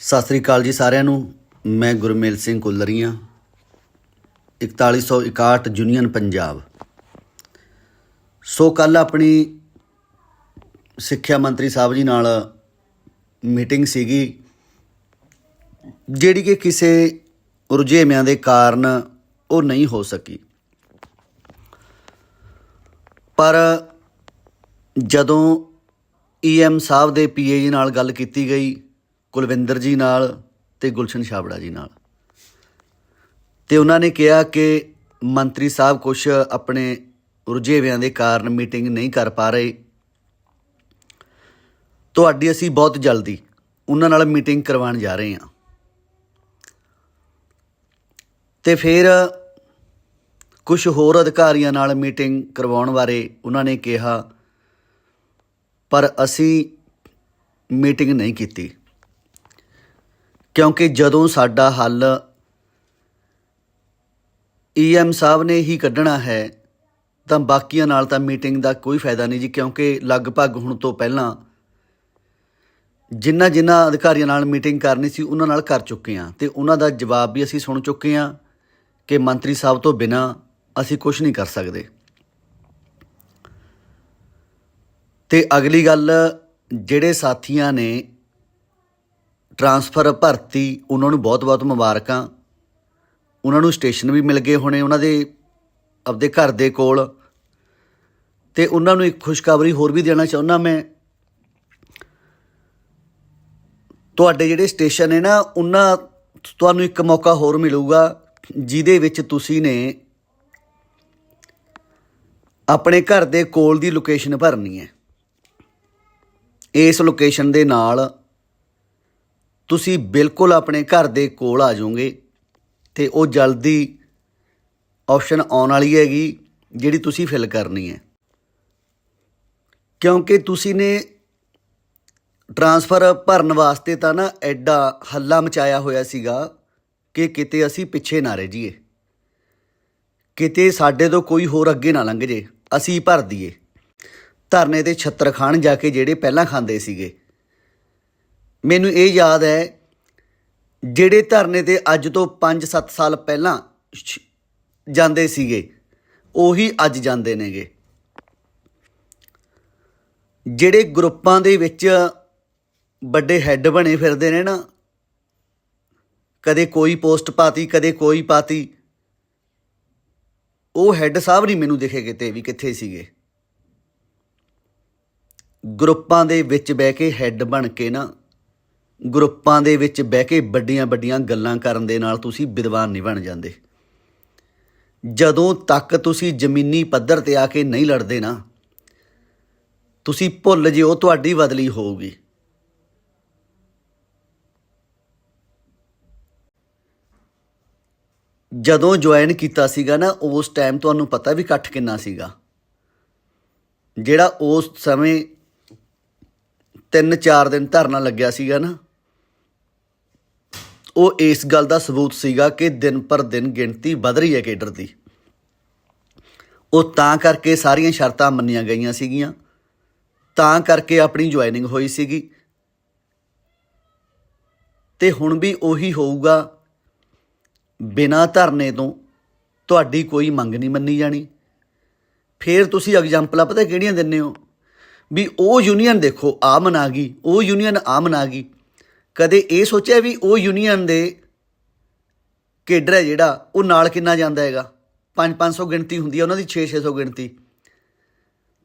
ਸਤਿ ਸ੍ਰੀ ਅਕਾਲ ਜੀ ਸਾਰਿਆਂ ਨੂੰ। ਮੈਂ ਗੁਰਮੇਲ ਸਿੰਘ ਕੁਲਰੀਆਂ 4161 ਯੂਨੀਅਨ ਪੰਜਾਬ। ਸੋ ਕੱਲ ਆਪਣੀ ਸਿੱਖਿਆ ਮੰਤਰੀ ਸਾਹਿਬ ਜੀ ਨਾਲ ਮੀਟਿੰਗ ਸੀਗੀ, ਜਿਹੜੀ ਕਿ ਕਿਸੇ ਰੁਝੇਵਿਆਂ ਦੇ ਕਾਰਨ ਉਹ ਨਹੀਂ ਹੋ ਸਕੀ। ਪਰ ਜਦੋਂ ਈਐਮ ਸਾਹਿਬ ਦੇ ਪੀਏ ਜੀ ਨਾਲ ਗੱਲ ਕੀਤੀ ਗਈ ਕੁਲਵਿੰਦਰ ਜੀ ਨਾਲ ਤੇ ਗੁਲਸ਼ਨ ਛਾਬੜਾ ਜੀ ਨਾਲ। ਤੇ ਉਹਨਾਂ ਨੇ ਕਿਹਾ ਕਿ ਮੰਤਰੀ ਸਾਹਿਬ ਕੁਝ ਆਪਣੇ ਰੁਝੇਵਿਆਂ ਦੇ ਕਾਰਨ ਮੀਟਿੰਗ ਨਹੀਂ ਕਰ ਪਾ ਰਹੇ। ਤੁਹਾਡੀ ਅਸੀਂ ਬਹੁਤ ਜਲਦੀ ਉਹਨਾਂ ਨਾਲ ਮੀਟਿੰਗ ਕਰਵਾਉਣ ਜਾ ਰਹੇ ਹਾਂ। ਤੇ ਫਿਰ ਕੁਝ ਹੋਰ ਅਧਿਕਾਰੀਆਂ ਨਾਲ ਮੀਟਿੰਗ ਕਰਵਾਉਣ ਬਾਰੇ ਉਹਨਾਂ ਨੇ ਕਿਹਾ, ਪਰ ਅਸੀਂ ਮੀਟਿੰਗ ਨਹੀਂ ਕੀਤੀ। ਕਿਉਂਕਿ ਜਦੋਂ ਸਾਡਾ ਹੱਲ ਈਐਮ ਸਾਹਿਬ ਨੇ ਹੀ ਕੱਢਣਾ ਹੈ, ਤਾਂ ਬਾਕੀਆਂ ਨਾਲ ਤਾਂ ਮੀਟਿੰਗ ਦਾ ਕੋਈ ਫਾਇਦਾ ਨਹੀਂ ਜੀ, ਕਿਉਂਕਿ ਲਗਭਗ ਹੁਣ ਤੋਂ ਪਹਿਲਾਂ ਜਿੰਨਾ ਜਿੰਨਾ ਅਧਿਕਾਰੀਆਂ ਨਾਲ ਮੀਟਿੰਗ ਕਰਨੀ ਸੀ, ਉਹਨਾਂ ਨਾਲ ਕਰ ਚੁੱਕੇ ਹਾਂ। ਤੇ ਉਹਨਾਂ ਦਾ ਜਵਾਬ ਵੀ ਅਸੀਂ ਸੁਣ ਚੁੱਕੇ ਹਾਂ ਕਿ ਮੰਤਰੀ ਸਾਹਿਬ ਤੋਂ ਬਿਨਾ ਅਸੀਂ ਕੁਝ ਨਹੀਂ ਕਰ ਸਕਦੇ। ਤੇ ਅਗਲੀ ਗੱਲ, ਜਿਹੜੇ ਸਾਥੀਆਂ ਨੇ ਟਰਾਂਸਫਰ ਭਰਤੀ ਉਹਨਾਂ ਨੂੰ ਬਹੁਤ-ਬਹੁਤ ਮੁਬਾਰਕਾਂ। ਉਹਨਾਂ ਨੂੰ ਸਟੇਸ਼ਨ ਵੀ ਮਿਲ ਗਏ ਹੋਣੇ ਉਹਨਾਂ ਦੇ ਆਪਦੇ ਘਰ ਦੇ ਕੋਲ। ਤੇ ਉਹਨਾਂ ਨੂੰ ਇੱਕ ਖੁਸ਼ਖਬਰੀ ਹੋਰ ਵੀ ਦੇਣਾ ਚਾਹੁੰਦਾ ਮੈਂ। ਤੁਹਾਡੇ ਜਿਹੜੇ ਸਟੇਸ਼ਨ ਨੇ ਨਾ, ਉਹਨਾਂ ਤੁਹਾਨੂੰ ਇੱਕ ਮੌਕਾ ਹੋਰ ਮਿਲੂਗਾ, ਜਿਹਦੇ ਵਿੱਚ ਤੁਸੀਂ ਨੇ ਆਪਣੇ ਘਰ ਦੇ ਕੋਲ ਦੀ ਲੋਕੇਸ਼ਨ ਭਰਨੀ ਹੈ। ਇਸ ਲੋਕੇਸ਼ਨ ਦੇ ਨਾਲ ਤੁਸੀਂ ਬਿਲਕੁਲ ਆਪਣੇ ਘਰ ਦੇ ਕੋਲ ਆ ਜਾਓਗੇ ਤੇ ਉਹ ਜਲਦੀ ਆਪਸ਼ਨ ਆਉਣ ਵਾਲੀ ਹੈਗੀ, ਜਿਹੜੀ ਤੁਸੀਂ ਫਿਲ ਕਰਨੀ ਹੈ। ਕਿਉਂਕਿ ਤੁਸੀਂ ਨੇ ਟਰਾਂਸਫਰ ਭਰਨ ਵਾਸਤੇ ਤਾਂ ਨਾ ਐਡਾ ਹੱਲਾ ਮਚਾਇਆ ਹੋਇਆ ਸੀਗਾ ਕਿ ਕਿਤੇ ਅਸੀਂ ਪਿੱਛੇ ਨਾ ਰਹਿ ਜਾਈਏ। ਕਿਤੇ ਸਾਡੇ ਤੋਂ ਕੋਈ ਹੋਰ ਅੱਗੇ ਨਾ ਲੰਘ ਜੇ, ਅਸੀਂ ਭਰ ਦਈਏ। ਧਰਨੇ ਤੇ ਛੱਤਰ ਖਾਣ ਜਾ ਕੇ ਜਿਹੜੇ ਪਹਿਲਾਂ ਖਾਂਦੇ ਸੀਗੇ ਮੈਨੂੰ ਇਹ ਯਾਦ ਹੈ ਜਿਹੜੇ ਧਰਨੇ ਤੇ ਅੱਜ ਤੋਂ 5-7 ਸਾਲ ਪਹਿਲਾਂ ਸ਼- ਜਾਂਦੇ ਸੀਗੇ, ਉਹੀ ਅੱਜ ਜਾਂਦੇ ਨੇਗੇ। ਜਿਹੜੇ ਗਰੁੱਪਾਂ ਦੇ ਵਿੱਚ ਵੱਡੇ ਹੈੱਡ ਬਣੇ ਫਿਰਦੇ ਨੇ ਨਾ, ਕਦੇ ਕੋਈ ਪੋਸਟ ਪਾਤੀ, ਕਦੇ ਕੋਈ ਪਾਤੀ, ਉਹ ਹੈੱਡ ਸਾਹਿਬ ਨਹੀਂ ਮੈਨੂੰ ਦਿਖੇ ਕਿਤੇ ਵੀ ਕਿੱਥੇ ਸੀਗੇ। ਗਰੁੱਪਾਂ ਦੇ ਵਿੱਚ ਬਹਿ ਕੇ ਹੈੱਡ ਬਣ ਕੇ ਨਾ ਗਰੁੱਪਾਂ ਦੇ ਵਿੱਚ ਬਹਿ ਕੇ ਵੱਡੀਆਂ ਵੱਡੀਆਂ ਗੱਲਾਂ ਕਰਨ ਦੇ ਨਾਲ ਤੁਸੀਂ ਵਿਦਵਾਨ ਨਹੀਂ ਬਣ ਜਾਂਦੇ। ਜਦੋਂ ਤੱਕ ਤੁਸੀਂ ਜ਼ਮੀਨੀ ਪੱਧਰ ਤੇ ਆ ਕੇ ਨਹੀਂ ਲੜਦੇ ਨਾ, ਤੁਸੀਂ ਭੁੱਲ ਜਿਓ ਤੁਹਾਡੀ ਬਦਲੀ ਹੋਊਗੀ। ਜਦੋਂ ਜੁਆਇਨ ਕੀਤਾ ਸੀਗਾ ਨਾ, ਉਸ ਟਾਈਮ ਤੁਹਾਨੂੰ ਪਤਾ ਵੀ ਇਕੱਠ ਕਿੰਨਾ ਸੀਗਾ। ਜਿਹੜਾ ਉਸ ਸਮੇਂ 3-4 ਦਿਨ ਧਰਨਾ ਲੱਗਿਆ ਸੀਗਾ ਨਾ ਉਹ ਇਸ ਗੱਲ ਦਾ ਸਬੂਤ ਸੀਗਾ ਕਿ ਦਿਨ ਪਰ ਦਿਨ ਗਿਣਤੀ ਵਧ ਰਹੀ ਹੈ ਕੇਡਰ ਦੀ। ਉਹ ਤਾਂ ਕਰਕੇ ਸਾਰੀਆਂ ਸ਼ਰਤਾਂ ਮੰਨੀਆਂ ਗਈਆਂ ਸੀਗੀਆਂ। ਤਾਂ ਕਰਕੇ ਆਪਣੀ ਜੁਆਇਨਿੰਗ ਹੋਈ ਸੀਗੀ। ਤੇ ਹੁਣ ਵੀ ਉਹੀ ਹੋਊਗਾ। ਬਿਨਾਂ ਧਰਨੇ ਤੋਂ ਤੁਹਾਡੀ ਕੋਈ ਮੰਗ ਨਹੀਂ ਮੰਨੀ ਜਾਣੀ। ਫੇਰ ਤੁਸੀਂ ਐਗਜ਼ਾਮਪਲਾਂ ਪਤਾ ਕਿਹੜੀਆਂ ਦਿੰਦੇ ਹੋ? ਵੀ ਉਹ ਯੂਨੀਅਨ ਦੇਖੋ ਆ ਮਨਾ ਗਈ, ਉਹ ਯੂਨੀਅਨ ਆ ਮਨਾ ਗਈ। ਕਦੇ ਇਹ ਸੋਚਿਆ ਵੀ ਉਹ ਯੂਨੀਅਨ ਦੇ ਕੇਡਰ ਹੈ ਜਿਹੜਾ, ਉਹ ਨਾਲ ਕਿੰਨਾ ਜਾਂਦਾ ਹੈਗਾ? 5-500 ਗਿਣਤੀ ਹੁੰਦੀ ਹੈ, ਉਹਨਾਂ ਦੀ 6-600 ਗਿਣਤੀ।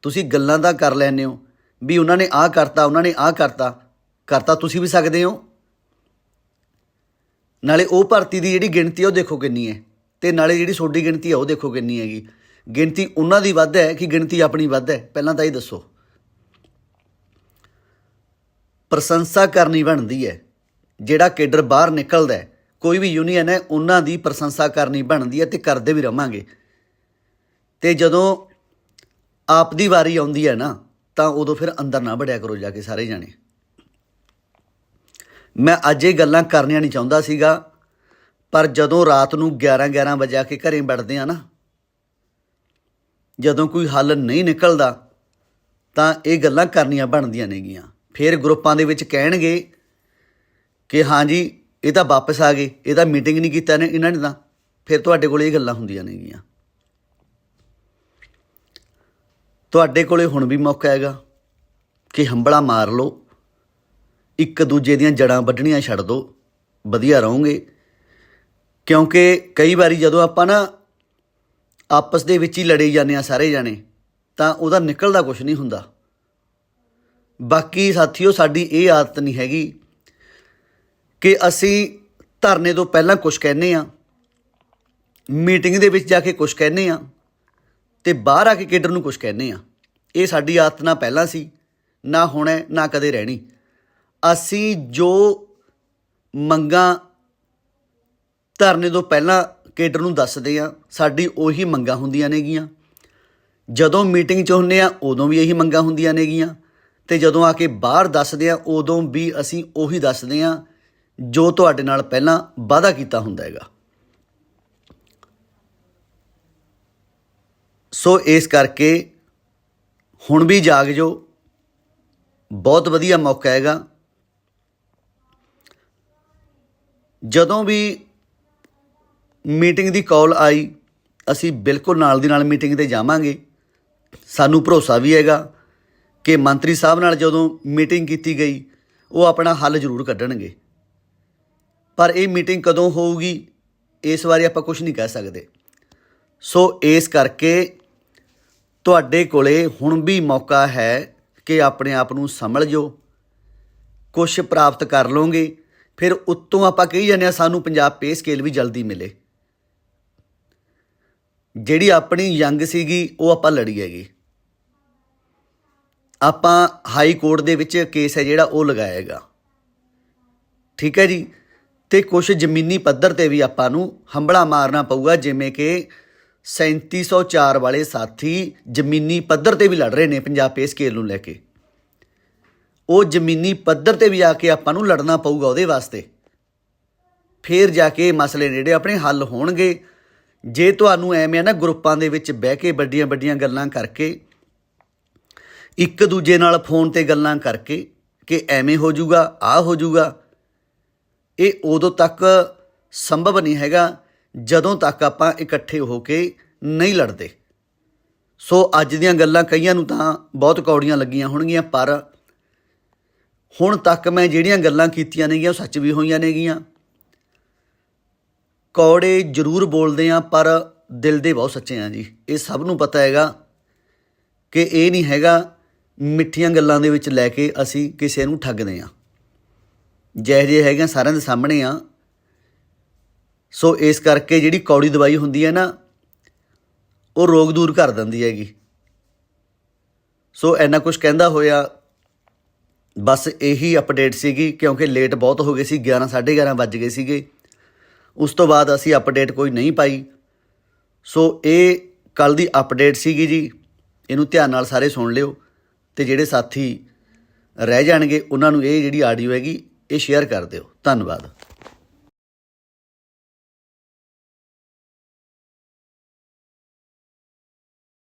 ਤੁਸੀਂ ਗੱਲਾਂ ਦਾ ਕਰ ਲੈਂਦੇ ਹੋ ਵੀ ਉਹਨਾਂ ਨੇ ਆਹ ਕਰਤਾ, ਉਹਨਾਂ ਨੇ ਆਹ ਕਰਤਾ। ਕਰਤਾ ਤੁਸੀਂ ਵੀ ਸਕਦੇ ਹੋ। ਨਾਲੇ ਉਹ ਭਰਤੀ ਦੀ ਜਿਹੜੀ ਗਿਣਤੀ ਹੈ ਉਹ ਦੇਖੋ ਕਿੰਨੀ ਹੈ। ਤੇ ਨਾਲੇ ਜਿਹੜੀ ਤੁਹਾਡੀ ਗਿਣਤੀ ਆ, ਉਹ ਦੇਖੋ ਕਿੰਨੀ ਹੈਗੀ। ਗਿਣਤੀ ਉਹਨਾਂ ਦੀ ਵੱਧ ਹੈ ਕਿ ਗਿਣਤੀ ਆਪਣੀ ਵੱਧ ਹੈ? ਪਹਿਲਾਂ ਤਾਂ ਇਹ ਦੱਸੋ। ਪ੍ਰਸ਼ੰਸਾ ਕਰਨੀ ਬਣਦੀ ਹੈ। ਜਿਹੜਾ ਕੇਡਰ ਬਾਹਰ ਨਿਕਲਦਾ ਹੈ, ਕੋਈ ਵੀ ਯੂਨੀਅਨ ਹੈ, ਉਹਨਾਂ ਦੀ ਪ੍ਰਸ਼ੰਸਾ ਕਰਨੀ ਬਣਦੀ ਹੈ ਤੇ ਕਰਦੇ ਵੀ ਰਵਾਂਗੇ। ਤੇ ਜਦੋਂ ਆਪ ਦੀ ਵਾਰੀ ਆਉਂਦੀ ਹੈ ਨਾ, ਤਾਂ ਉਦੋਂ ਫਿਰ ਅੰਦਰ ਨਾ ਵੜਿਆ ਕਰੋ ਜਾ ਕੇ ਸਾਰੇ ਜਾਣੇ। ਮੈਂ ਅੱਜ ਇਹ ਗੱਲਾਂ ਕਰਨੀਆਂ ਨਹੀਂ ਚਾਹੁੰਦਾ ਸੀਗਾ, ਪਰ ਜਦੋਂ ਰਾਤ ਨੂੰ 11 11 ਵਜੇ ਆ ਕੇ ਘਰੇ ਵੜਦੇ ਆ ਨਾ, ਜਦੋਂ ਕੋਈ ਹੱਲ ਨਹੀਂ ਨਿਕਲਦਾ, ਤਾਂ ਇਹ ਗੱਲਾਂ ਕਰਨੀਆਂ ਬਣਦੀਆਂ ਨੇਗੀਆਂ। ਫਿਰ ਗਰੁੱਪਾਂ ਦੇ ਵਿੱਚ ਕਹਿਣਗੇ ਕਿ ਹਾਂਜੀ ਇਹ ਤਾਂ ਵਾਪਸ ਆ ਗਏ ਇਹ ਤਾਂ ਮੀਟਿੰਗ ਨਹੀਂ ਕੀਤਾ ਨੇ ਇਹਨਾਂ ਨੇ ਤਾਂ। ਫਿਰ ਤੁਹਾਡੇ ਕੋਲ ਇਹ ਗੱਲਾਂ ਹੁੰਦੀਆਂ ਨੇਗੀਆਂ। ਤੁਹਾਡੇ ਕੋਲੇ ਹੁਣ ਵੀ ਮੌਕਾ ਹੈਗਾ ਕਿ ਹੰਬੜਾ ਮਾਰ ਲਓ, ਇੱਕ ਦੂਜੇ ਦੀਆਂ ਜੜਾਂ ਵੱਢਣੀਆਂ ਛੱਡ ਦਿਓ ਵਧੀਆ ਰਹੋਗੇ। ਕਿਉਂਕਿ ਕਈ ਵਾਰੀ ਜਦੋਂ ਆਪਾਂ ਨਾ ਆਪਸ ਦੇ ਵਿੱਚ ਹੀ ਲੜੇ ਜਾਂਦੇ ਆ ਸਾਰੇ ਜਾਣੇ, ਤਾਂ ਉਹਦਾ ਨਿਕਲਦਾ ਕੁਝ ਨਹੀਂ ਹੁੰਦਾ। ਬਾਕੀ ਸਾਥੀਓ, ਸਾਡੀ ਇਹ ਆਦਤ ਨਹੀਂ ਹੈਗੀ ਕਿ ਅਸੀਂ ਧਰਨੇ ਤੋਂ ਪਹਿਲਾਂ ਕੁਝ ਕਹਿੰਨੇ ਆ ਮੀਟਿੰਗ ਦੇ ਵਿੱਚ ਜਾ ਕੇ ਕੁਝ ਕਹਿੰਨੇ ਆ ਤੇ ਬਾਹਰ ਆ ਕੇ ਕੇਡਰ ਨੂੰ ਕੁਝ ਕਹਿੰਨੇ ਆ ਇਹ ਸਾਡੀ ਆਦਤ ਨਾ ਪਹਿਲਾਂ ਸੀ, ਨਾ ਹੁਣ ਹੈ, ਨਾ ਕਦੇ ਰਹਿਣੀ। ਅਸੀਂ ਜੋ ਮੰਗਾਂ ਧਰਨੇ ਤੋਂ ਪਹਿਲਾਂ ਕੇਡਰ ਨੂੰ ਦੱਸਦੇ ਆ ਸਾਡੀ ਉਹੀ ਮੰਗਾਂ ਹੁੰਦੀਆਂ ਨੇਗੀਆਂ। ਜਦੋਂ ਮੀਟਿੰਗ 'ਚ ਹੁੰਨੇ ਆ ਉਦੋਂ ਵੀ ਇਹੀ ਮੰਗਾਂ ਹੁੰਦੀਆਂ ਨੇਗੀਆਂ। ਤੇ ਜਦੋਂ ਆ ਕੇ ਬਾਹਰ ਦੱਸਦੇ ਆ, ਉਦੋਂ ਵੀ ਅਸੀਂ ਉਹੀ ਦੱਸਦੇ ਆ ਜੋ ਤੁਹਾਡੇ ਨਾਲ ਪਹਿਲਾਂ ਵਾਅਦਾ ਕੀਤਾ ਹੁੰਦਾ ਹੈਗਾ। ਸੋ ਇਸ ਕਰਕੇ ਹੁਣ ਵੀ ਜਾਗ ਜੋ। ਬਹੁਤ ਵਧੀਆ ਮੌਕਾ ਹੈਗਾ। ਜਦੋਂ ਵੀ ਮੀਟਿੰਗ ਦੀ ਕਾਲ ਆਈ, ਅਸੀਂ ਬਿਲਕੁਲ ਨਾਲ ਦੀ ਨਾਲ ਮੀਟਿੰਗ ਤੇ ਜਾਵਾਂਗੇ। ਸਾਨੂੰ ਭਰੋਸਾ ਵੀ ਹੈਗਾ। ਕਿ ਮੰਤਰੀ ਸਾਹਿਬ ਨਾਲ ਜਦੋਂ ਮੀਟਿੰਗ ਕੀਤੀ ਗਈ, ਉਹ ਆਪਣਾ ਹੱਲ ਜ਼ਰੂਰ ਕੱਢਣਗੇ। ਪਰ ਇਹ ਮੀਟਿੰਗ ਕਦੋਂ ਹੋਊਗੀ, ਇਸ ਬਾਰੇ ਆਪਾਂ ਕੁਝ ਨਹੀਂ ਕਹਿ ਸਕਦੇ। ਸੋ ਇਸ ਕਰਕੇ ਤੁਹਾਡੇ ਕੋਲੇ ਹੁਣ ਵੀ ਮੌਕਾ ਹੈ ਕਿ ਆਪਣੇ ਆਪ ਨੂੰ ਸੰਭਲ ਜੋ ਕੁਝ ਪ੍ਰਾਪਤ ਕਰ ਲਓਗੇ, ਫਿਰ ਉੱਤੋਂ ਆਪਾਂ ਕਹੀ ਜਾਂਦੇ ਆ ਸਾਨੂੰ ਪੰਜਾਬ ਪੇ ਸਕੇਲ ਵੀ ਜਲਦੀ ਮਿਲੇ। ਜਿਹੜੀ ਆਪਣੀ ਯੰਗ ਸੀਗੀ, ਉਹ ਆਪਾਂ ਲੜੀ ਹੈਗੀ। ਆਪਾਂ ਹਾਈ ਕੋਰਟ ਦੇ ਵਿੱਚ ਕੇਸ ਹੈ ਜਿਹੜਾ ਉਹ ਲਗਾਏਗਾ। ਠੀਕ ਹੈ ਜੀ? ਤੇ ਕੁਝ ਜ਼ਮੀਨੀ ਪੱਧਰ ਤੇ ਵੀ ਆਪਾਂ ਨੂੰ ਹੰਬੜਾ ਮਾਰਨਾ ਪਊਗਾ, ਜਿਵੇਂ ਕਿ 3704 ਵਾਲੇ ਸਾਥੀ ਜ਼ਮੀਨੀ ਪੱਧਰ ਤੇ ਵੀ ਲੜ ਰਹੇ ਨੇ ਪੰਜਾਬ ਪੇ ਸਕੇਲ ਨੂੰ ਲੈ ਕੇ। ਉਹ ਜ਼ਮੀਨੀ ਪੱਧਰ ਤੇ ਵੀ ਆ ਕੇ ਆਪਾਂ ਨੂੰ ਲੜਨਾ ਪਊਗਾ ਉਹਦੇ ਵਾਸਤੇ। ਫੇਰ ਜਾ ਕੇ ਮਸਲੇ ਨੇ ਜਿਹੜੇ ਆਪਣੇ ਹੱਲ ਹੋਣਗੇ। ਜੇ ਤੁਹਾਨੂੰ ਐਵੇਂ ਆ ਨਾ ਗਰੁੱਪਾਂ ਦੇ ਵਿੱਚ ਬਹਿ ਕੇ ਵੱਡੀਆਂ ਵੱਡੀਆਂ ਗੱਲਾਂ ਕਰਕੇ ਇੱਕ ਦੂਜੇ ਨਾਲ ਫੋਨ ਤੇ ਗੱਲਾਂ ਕਰਕੇ ਕਿ ਐਵੇਂ ਹੋ ਜਾਊਗਾ ਆ ਹੋ ਜਾਊਗਾ ਇਹ ਉਦੋਂ ਤੱਕ ਸੰਭਵ ਨਹੀਂ ਹੈਗਾ ਜਦੋਂ ਤੱਕ ਆਪਾਂ ਇਕੱਠੇ ਹੋ ਕੇ ਨਹੀਂ ਲੜਦੇ। ਸੋ ਅੱਜ ਦੀਆਂ ਗੱਲਾਂ ਕਈਆਂ ਨੂੰ ਤਾਂ ਬਹੁਤ ਕੌੜੀਆਂ ਲੱਗੀਆਂ ਹੋਣਗੀਆਂ, ਪਰ ਹੁਣ ਤੱਕ ਮੈਂ ਜਿਹੜੀਆਂ ਗੱਲਾਂ ਕੀਤੀਆਂ ਨੇਗੀਆਂ ਉਹ ਸੱਚ ਵੀ ਹੋਈਆਂ ਨੇਗੀਆਂ। ਕੌੜੇ ਜ਼ਰੂਰ ਬੋਲਦੇ ਆ, ਪਰ ਦਿਲ ਦੇ ਬਹੁਤ ਸੱਚੇ ਆ ਜੀ। ਇਹ ਸਭ ਨੂੰ ਪਤਾ ਹੈਗਾ ਕਿ ਇਹ ਨਹੀਂ ਹੈਗਾ ਮਿੱਠੀਆਂ ਗੱਲਾਂ ਦੇ ਵਿੱਚ ਲੈ ਕੇ ਅਸੀਂ ਕਿਸੇ ਨੂੰ ਠੱਗਦੇ ਆ ਜਿਹੇ ਜਿਹੇ ਹੈਗੇ ਆ, ਸਾਰਿਆਂ ਦੇ ਸਾਹਮਣੇ ਆ। ਸੋ ਇਸ ਕਰਕੇ ਜਿਹੜੀ ਕੌੜੀ ਦਵਾਈ ਹੁੰਦੀ ਹੈ ਨਾ ਉਹ ਰੋਗ ਦੂਰ ਕਰ ਦਿੰਦੀ ਹੈਗੀ। ਸੋ ਐਨਾ ਕੁਝ ਕਹਿੰਦਾ ਹੋਇਆ ਬਸ ਇਹੀ ਅਪਡੇਟ ਸੀਗੀ ਕਿਉਂਕਿ ਲੇਟ ਬਹੁਤ ਹੋ ਗਏ ਸੀ 11 11:30 ਵੱਜ ਗਏ ਸੀਗੇ। ਉਸ ਤੋਂ ਬਾਅਦ ਅਸੀਂ ਅਪਡੇਟ ਕੋਈ ਨਹੀਂ ਪਾਈ। ਸੋ ਇਹ ਕੱਲ ਦੀ ਅਪਡੇਟ ਸੀਗੀ ਜੀ ਇਹਨੂੰ ਧਿਆਨ ਨਾਲ ਸਾਰੇ ਸੁਣ ਲਿਓ। ਤੇ ਜਿਹੜੇ ਸਾਥੀ ਰਹਿ ਜਾਣਗੇ, ਉਹਨਾਂ ਨੂੰ ਇਹ ਜਿਹੜੀ ਆਡੀਓ ਹੈਗੀ, ਇਹ ਸ਼ੇਅਰ ਕਰ ਦਿਓ। ਧੰਨਵਾਦ।